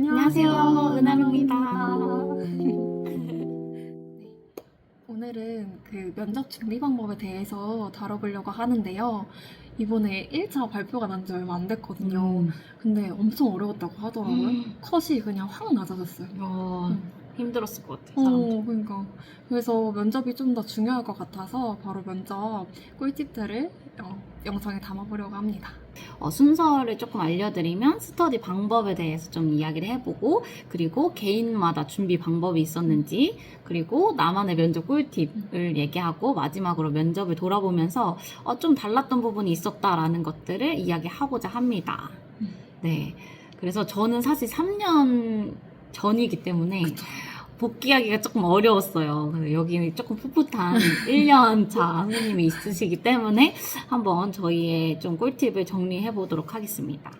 안녕하세요, 은하입니다. 오늘은 그 면접 준비 방법에 대해서 다뤄보려고 하는데요. 이번에 1차 발표가 난 지 얼마 안 됐거든요. 음. 근데 엄청 어려웠다고 하더라고요. 음. 컷이 그냥 확 낮아졌어요. 어, 음. 힘들었을 것 같아. 사람들. 어, 그러니까. 그래서 면접이 좀 더 중요할 것 같아서 바로 면접 꿀팁들을 어, 영상에 담아보려고 합니다. 어, 순서를 조금 알려드리면 스터디 방법에 대해서 좀 이야기를 해보고 그리고 개인마다 준비 방법이 있었는지 그리고 나만의 면접 꿀팁을 얘기하고 마지막으로 면접을 돌아보면서 어, 좀 달랐던 부분이 있었다라는 것들을 이야기하고자 합니다. 음. 네. 그래서 저는 사실 3년 전이기 때문에 복귀하기가 조금 어려웠어요. 그래서 여기 조금 풋풋한 1년 차 선생님이 있으시기 때문에 한번 저희의 좀 꿀팁을 정리해 보도록 하겠습니다.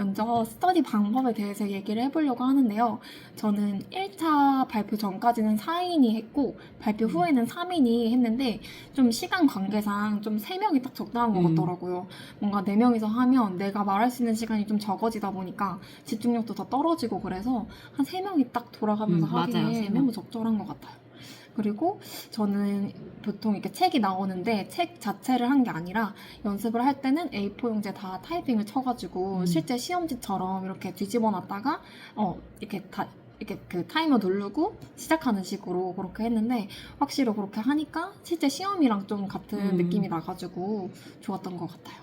어, 먼저 스터디 방법에 대해서 얘기를 해보려고 하는데요. 저는 1차 발표 전까지는 4인이 했고, 발표 후에는 3인이 했는데, 좀 시간 관계상 좀 3명이 딱 적당한 것 음. 같더라고요. 뭔가 4명이서 하면 내가 말할 수 있는 시간이 좀 적어지다 보니까 집중력도 더 떨어지고 그래서 한 3명이 딱 돌아가면서 음, 맞아요, 하기에 세 명. 너무 적절한 것 같아요. 그리고 저는 보통 이렇게 책이 나오는데 책 자체를 한 게 아니라 연습을 할 때는 A4 용지에 다 타이핑을 쳐가지고 음. 실제 시험지처럼 이렇게 뒤집어 놨다가 어 이렇게 다 이렇게 그 타이머 누르고 시작하는 식으로 그렇게 했는데 확실히 그렇게 하니까 실제 시험이랑 좀 같은 음. 느낌이 나가지고 좋았던 것 같아요.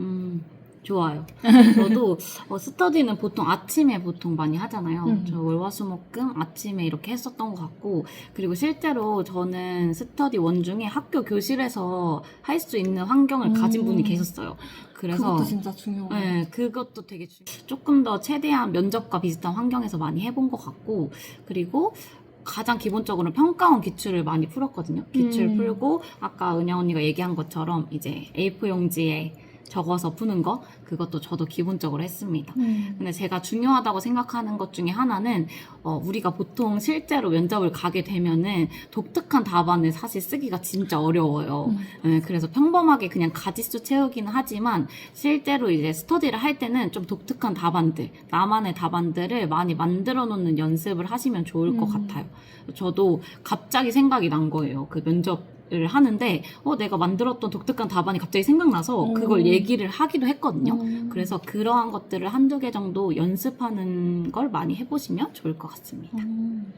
음, 좋아요. 저도 어, 스터디는 보통 아침에 보통 많이 하잖아요. 음. 저 월화수목금 아침에 이렇게 했었던 것 같고 그리고 실제로 저는 스터디 원 중에 학교 교실에서 할 수 있는 환경을 가진 음. 분이 계셨어요. 그래서 그것도 진짜 중요해요. 네, 그것도 되게 중... 조금 더 최대한 면접과 비슷한 환경에서 많이 해본 것 같고 그리고 가장 기본적으로 평가원 기출을 많이 풀었거든요. 기출 음. 풀고 아까 은영 언니가 얘기한 것처럼 이제 A4 용지에 적어서 푸는 거 그것도 저도 기본적으로 했습니다. 음. 근데 제가 중요하다고 생각하는 것 중에 하나는 어, 우리가 보통 실제로 면접을 가게 되면은 독특한 답안을 사실 쓰기가 진짜 어려워요. 음. 네, 그래서 평범하게 그냥 가지수 채우기는 하지만 실제로 이제 스터디를 할 때는 좀 독특한 답안들, 나만의 답안들을 많이 만들어 놓는 연습을 하시면 좋을 것 음. 같아요. 저도 갑자기 생각이 난 거예요. 그 면접 을 하는데 어 내가 만들었던 독특한 답안이 갑자기 생각나서 오. 그걸 얘기를 하기도 했거든요. 음. 그래서 그러한 것들을 한두 개 정도 연습하는 걸 많이 해보시면 좋을 것 같습니다. 음.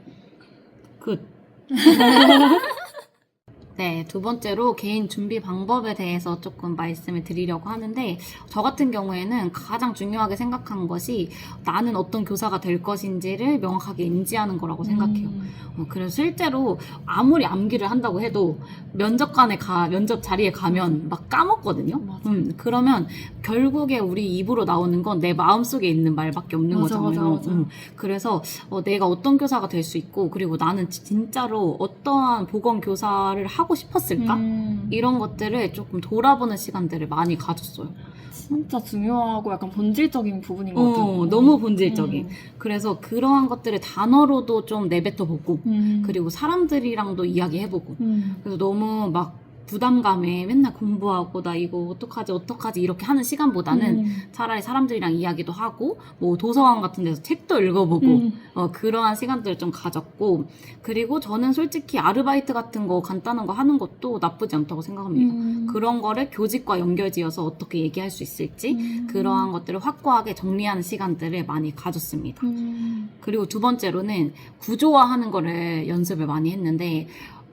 굿. 네, 두 번째로 개인 준비 방법에 대해서 조금 말씀을 드리려고 하는데, 저 같은 경우에는 가장 중요하게 생각한 것이 나는 어떤 교사가 될 것인지를 명확하게 인지하는 거라고 생각해요. 음. 어, 그래서 실제로 아무리 암기를 한다고 해도 면접관에 가, 면접 자리에 가면 막 까먹거든요. 음, 그러면 결국에 우리 입으로 나오는 건 내 마음속에 있는 말밖에 없는 맞아, 거잖아요. 맞아, 맞아. 음, 그래서 어, 내가 어떤 교사가 될 수 있고 그리고 나는 지- 진짜로 어떠한 보건 교사를 하고 싶었을까? 음. 이런 것들을 조금 돌아보는 시간들을 많이 가졌어요. 진짜 중요하고 약간 본질적인 부분인 것 같아요. 어, 너무 본질적인. 음. 그래서 그러한 것들을 단어로도 좀 내뱉어 보고 음. 그리고 사람들이랑도 이야기해보고 음. 그래서 너무 막 부담감에 맨날 공부하고 나 이거 어떡하지 어떡하지 이렇게 하는 시간보다는 음. 차라리 사람들이랑 이야기도 하고 뭐 도서관 같은 데서 책도 읽어보고 음. 어, 그러한 시간들을 좀 가졌고 그리고 저는 솔직히 아르바이트 같은 거 간단한 거 하는 것도 나쁘지 않다고 생각합니다. 음. 그런 거를 교직과 연결지어서 어떻게 얘기할 수 있을지 음. 그러한 것들을 확고하게 정리하는 시간들을 많이 가졌습니다. 음. 그리고 두 번째로는 구조화하는 거를 연습을 많이 했는데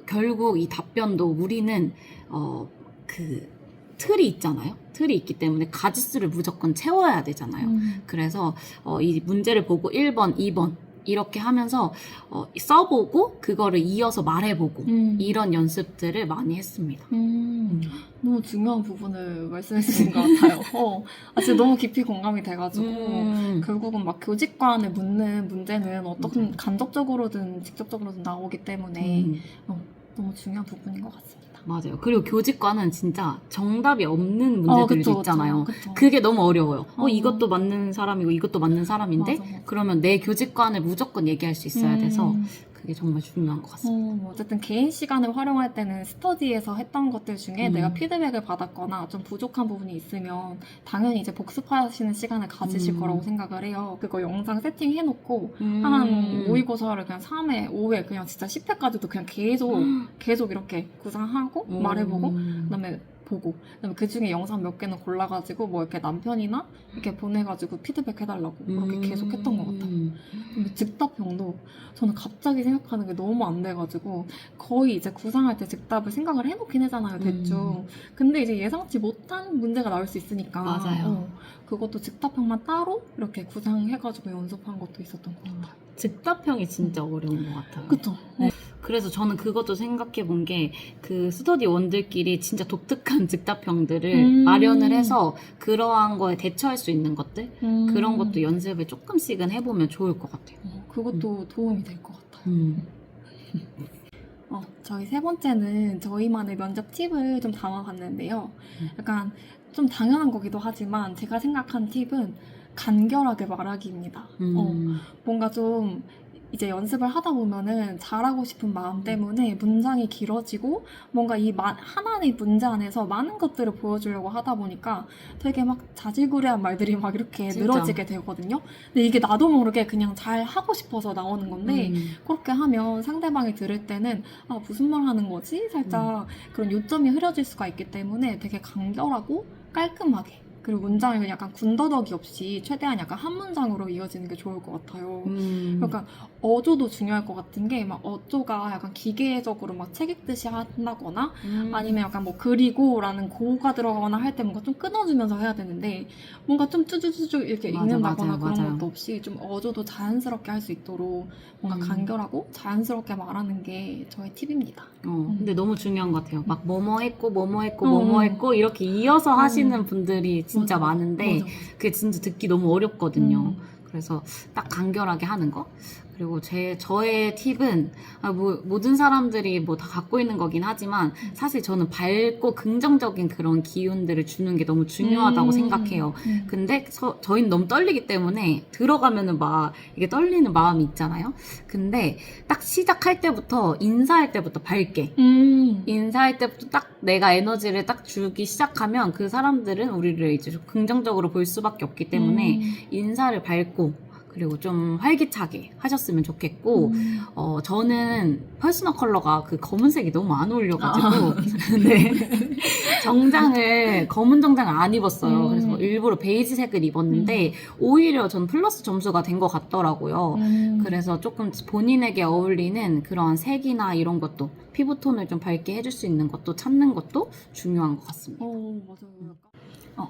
결국 이 답변도 우리는 어 그 틀이 있잖아요. 틀이 있기 때문에 가지수를 무조건 채워야 되잖아요. 음. 그래서 어, 이 문제를 보고 1번, 2번 이렇게 하면서 어, 써보고 그거를 이어서 말해보고 음. 이런 연습들을 많이 했습니다. 음. 너무 중요한 부분을 말씀해 주신 것 같아요. 어. 아, 진짜 너무 깊이 공감이 돼가지고. 음. 결국은 막 교직관에 묻는 문제는 어떤 간접적으로든 직접적으로든 나오기 때문에 음. 너무 중요한 부분인 것 같습니다. 맞아요. 그리고 교직과는 진짜 정답이 없는 문제들도 어, 있잖아요. 그쵸. 그게 너무 어려워요. 어, 어. 이것도 맞는 사람이고 이것도 맞는 사람인데 맞아, 맞아. 그러면 내 교직관을 무조건 얘기할 수 있어야 돼서 음. 그게 정말 중요한 것 같습니다. 어, 뭐 어쨌든 개인 시간을 활용할 때는 스터디에서 했던 것들 중에 음. 내가 피드백을 받았거나 좀 부족한 부분이 있으면 당연히 이제 복습하시는 시간을 가지실 음. 거라고 생각을 해요. 그거 영상 세팅해 놓고 음. 한 모의고사를 그냥 3회, 5회 그냥 진짜 10회까지도 그냥 계속 계속 이렇게 구상하고 음. 말해보고 그다음에 보고 그다음에 그 중에 영상 몇 개는 골라가지고 뭐 이렇게 남편이나 이렇게 보내가지고 피드백 해달라고 그렇게 음. 계속 했던 것 같아요. 근데 즉답형도 저는 갑자기 생각하는 게 너무 안 돼가지고 거의 이제 구상할 때 즉답을 생각을 해놓긴 하잖아요 대충. 근데 이제 예상치 못한 문제가 나올 수 있으니까 맞아요. 어, 그것도 즉답형만 따로 이렇게 구상해가지고 연습한 것도 있었던 것 같아요. 즉답형이 진짜 어려운 것 같아요. 그쵸? 네. 그래서 저는 그것도 생각해 본 게 그 스터디 원들끼리 진짜 독특한 즉답형들을 음. 마련을 해서 그러한 거에 대처할 수 있는 것들 음. 그런 것도 연습을 조금씩은 해보면 좋을 것 같아요. 어, 그것도 도움이 될 것 같아요. 음. 어, 저희 세 번째는 저희만의 면접 팁을 좀 담아봤는데요. 음. 약간 좀 당연한 거기도 하지만 제가 생각한 팁은 간결하게 말하기입니다. 어, 음. 뭔가 좀 이제 연습을 하다 보면은 잘하고 싶은 마음 때문에 문장이 길어지고 뭔가 이 마- 하나의 문제 안에서 많은 것들을 보여주려고 하다 보니까 되게 막 자질구레한 말들이 막 이렇게 진짜. 늘어지게 되거든요. 근데 이게 나도 모르게 그냥 잘 하고 싶어서 나오는 건데 음. 그렇게 하면 상대방이 들을 때는 아 무슨 말 하는 거지? 살짝 그런 요점이 흐려질 수가 있기 때문에 되게 간결하고 깔끔하게 그리고 문장이 약간 군더더기 없이 최대한 약간 한 문장으로 이어지는 게 좋을 것 같아요. 음. 그러니까 어조도 중요할 것 같은 게 막 어조가 약간 기계적으로 막 책 읽듯이 한다거나 음. 아니면 약간 뭐 그리고라는 고가 들어가거나 할 때 뭔가 좀 끊어주면서 해야 되는데 뭔가 좀 쭈쭈쭈쭈 이렇게 맞아, 읽는다거나 맞아요, 그런 맞아요. 것도 없이 좀 어조도 자연스럽게 할 수 있도록 뭔가 음. 간결하고 자연스럽게 말하는 게 저의 팁입니다. 어, 근데 너무 중요한 것 같아요. 막 뭐뭐 했고 뭐뭐 했고 음. 뭐뭐 했고 이렇게 이어서 음. 하시는 분들이 진짜 맞아. 많은데 맞아. 그게 진짜 듣기 너무 어렵거든요. 음. 그래서 딱 간결하게 하는 거. 그리고 제 저의 팁은 아, 뭐, 모든 사람들이 뭐 다 갖고 있는 거긴 하지만 사실 저는 밝고 긍정적인 그런 기운들을 주는 게 너무 중요하다고 음. 생각해요. 음. 근데 서- 저희는 너무 떨리기 때문에 들어가면은 막 이게 떨리는 마음이 있잖아요. 근데 딱 시작할 때부터 인사할 때부터 밝게 음. 인사할 때부터 딱 내가 에너지를 딱 주기 시작하면 그 사람들은 우리를 이제 좀 긍정적으로 볼 수밖에 없기 때문에 음. 인사를 밝고 그리고 좀 활기차게 하셨으면 좋겠고 음. 어 저는 퍼스널 컬러가 그 검은색이 너무 안 어울려가지고 네 정장을 검은 정장을 안 입었어요. 음. 그래서 일부러 베이지색을 입었는데 오히려 전 플러스 점수가 된 것 같더라고요. 음. 그래서 조금 본인에게 어울리는 그런 색이나 이런 것도 피부톤을 좀 밝게 해줄 수 있는 것도 찾는 것도 중요한 것 같습니다. 어, 맞아요. 어,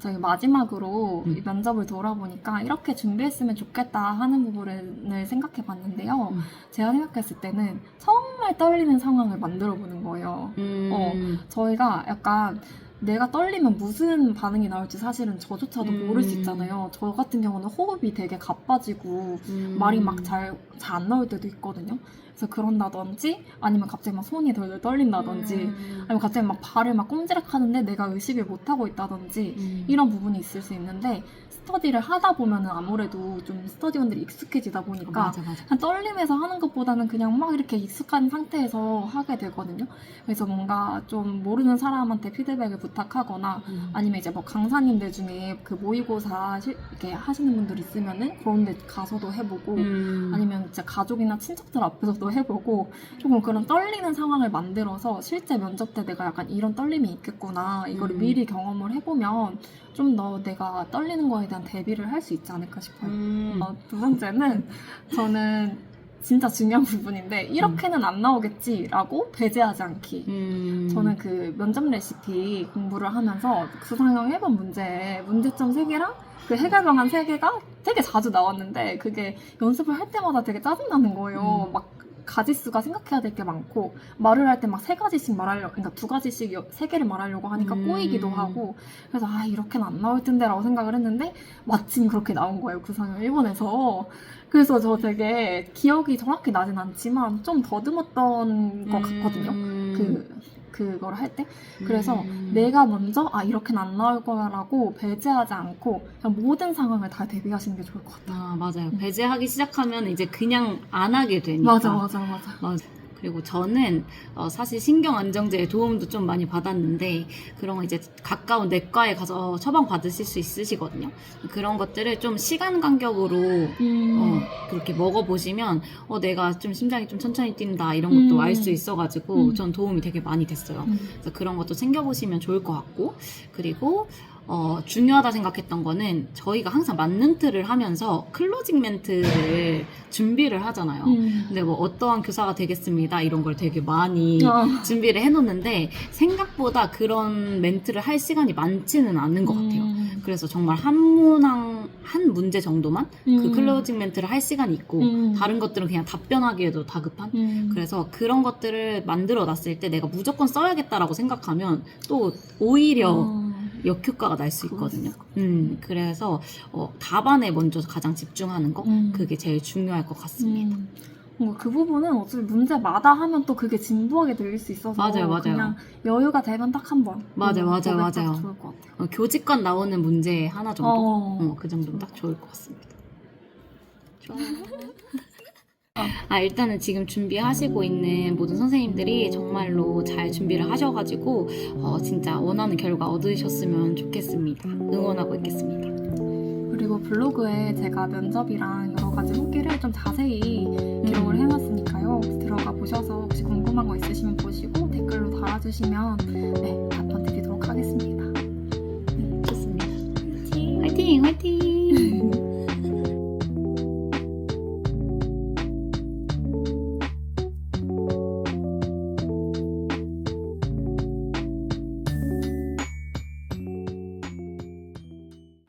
저희 마지막으로 음. 이 면접을 돌아보니까 이렇게 준비했으면 좋겠다 하는 부분을 생각해 봤는데요. 음. 제가 생각했을 때는 정말 떨리는 상황을 만들어 보는 거예요. 음, 어. 저희가 약간 내가 떨리면 무슨 반응이 나올지 사실은 저조차도 음. 모를 수 있잖아요. 저 같은 경우는 호흡이 되게 가빠지고 음. 말이 막 잘 잘 안 나올 때도 있거든요. 그래서 그런다든지 아니면 갑자기 막 손이 덜덜 떨린다든지 음. 아니면 갑자기 막 발을 막 꼼지락 하는데 내가 의식을 못 하고 있다든지 음. 이런 부분이 있을 수 있는데 스터디를 하다 보면은 아무래도 좀 스터디원들이 익숙해지다 보니까 맞아 맞아. 그냥 떨리면서 하는 것보다는 그냥 막 이렇게 익숙한 상태에서 하게 되거든요. 그래서 뭔가 좀 모르는 사람한테 피드백을 부탁하거나 음. 아니면 이제 뭐 강사님들 중에 그 모의고사 실- 이렇게 하시는 분들 있으면은 그런 데 가서도 해보고 음. 아니면 진짜 가족이나 친척들 앞에서도 해보고 조금 그런 떨리는 상황을 만들어서 실제 면접 때 내가 약간 이런 떨림이 있겠구나 이거를 음. 미리 경험을 해보면 좀 더 내가 떨리는 거에 대한 대비를 할 수 있지 않을까 싶어요. 음. 어, 두 번째는 저는 진짜 중요한 부분인데 이렇게는 안 나오겠지라고 배제하지 않기. 음. 저는 그 면접 레시피 공부를 하면서 구상형 해본 문제에 문제점 3개랑 그 해결 방안 3개가 되게 자주 나왔는데 그게 연습을 할 때마다 되게 짜증나는 거예요. 음. 막 가지수가 생각해야 될 게 많고 말을 할 때 막 세 가지씩 말하려고 그러니까 두 가지씩 여- 세 개를 말하려고 하니까 음. 꼬이기도 하고 그래서 아 이렇게는 안 나올 텐데라고 생각을 했는데 마침 그렇게 나온 거예요 구상을 일본에서 그래서 저 되게 기억이 정확히 나진 않지만 좀 더듬었던 것 같거든요 음. 그 그걸 할 때 그래서 음. 내가 먼저 아 이렇게는 안 나올 거라고 배제하지 않고 모든 상황을 다 대비하시는 게 좋을 것 같아요. 아 맞아요. 음. 배제하기 시작하면 이제 그냥 안 하게 되니까. 맞아 맞아 맞아. 맞아. 그리고 저는 어, 사실 신경 안정제의 도움도 좀 많이 받았는데 그런 거 이제 가까운 내과에 가서 처방 받으실 수 있으시거든요. 그런 것들을 좀 시간 간격으로 음. 어, 그렇게 먹어보시면 어, 내가 좀 심장이 좀 천천히 뛴다 이런 것도 음. 알수 있어가지고 음. 전 도움이 되게 많이 됐어요. 음. 그래서 그런 것도 챙겨보시면 좋을 것 같고 그리고 어, 중요하다 생각했던 거는 저희가 항상 만능트를 하면서 클로징 멘트를 준비를 하잖아요. 음. 근데 뭐 어떠한 교사가 되겠습니다 이런 걸 되게 많이 어. 준비를 해놓는데 생각보다 그런 멘트를 할 시간이 많지는 않은 것 같아요. 음. 그래서 정말 한 문항 한 문제 정도만 그 음. 클로징 멘트를 할 시간이 있고 음. 다른 것들은 그냥 답변하기에도 다급한 음. 그래서 그런 것들을 만들어 놨을 때 내가 무조건 써야겠다라고 생각하면 또 오히려 어. 역효과가 날 수 있거든요. 음, 그래서 어, 답안에 먼저 가장 집중하는 거 음. 그게 제일 중요할 것 같습니다. 음. 그 부분은 어차피 문제마다 하면 또 그게 진부하게 들릴 수 있어서 맞아요, 맞아요. 그냥 여유가 되면 딱 한 번. 맞아요, 음, 맞아요, 맞아요. 좋을 것 같아요. 어, 교직관 나오는 문제 하나 정도, 어. 어, 그 정도면 딱 좋을 것 같습니다. 좋아요. 아, 일단은 지금 준비하시고 있는 모든 선생님들이 정말로 잘 준비를 하셔가지고, 어, 진짜 원하는 결과 얻으셨으면 좋겠습니다. 응원하고 있겠습니다. 그리고 블로그에 제가 면접이랑 여러 가지 후기를 좀 자세히 기록을 음. 해놨으니까요. 들어가 보셔서 혹시 궁금한 거 있으시면 보시고 댓글로 달아주시면 네, 답변 드리도록 하겠습니다.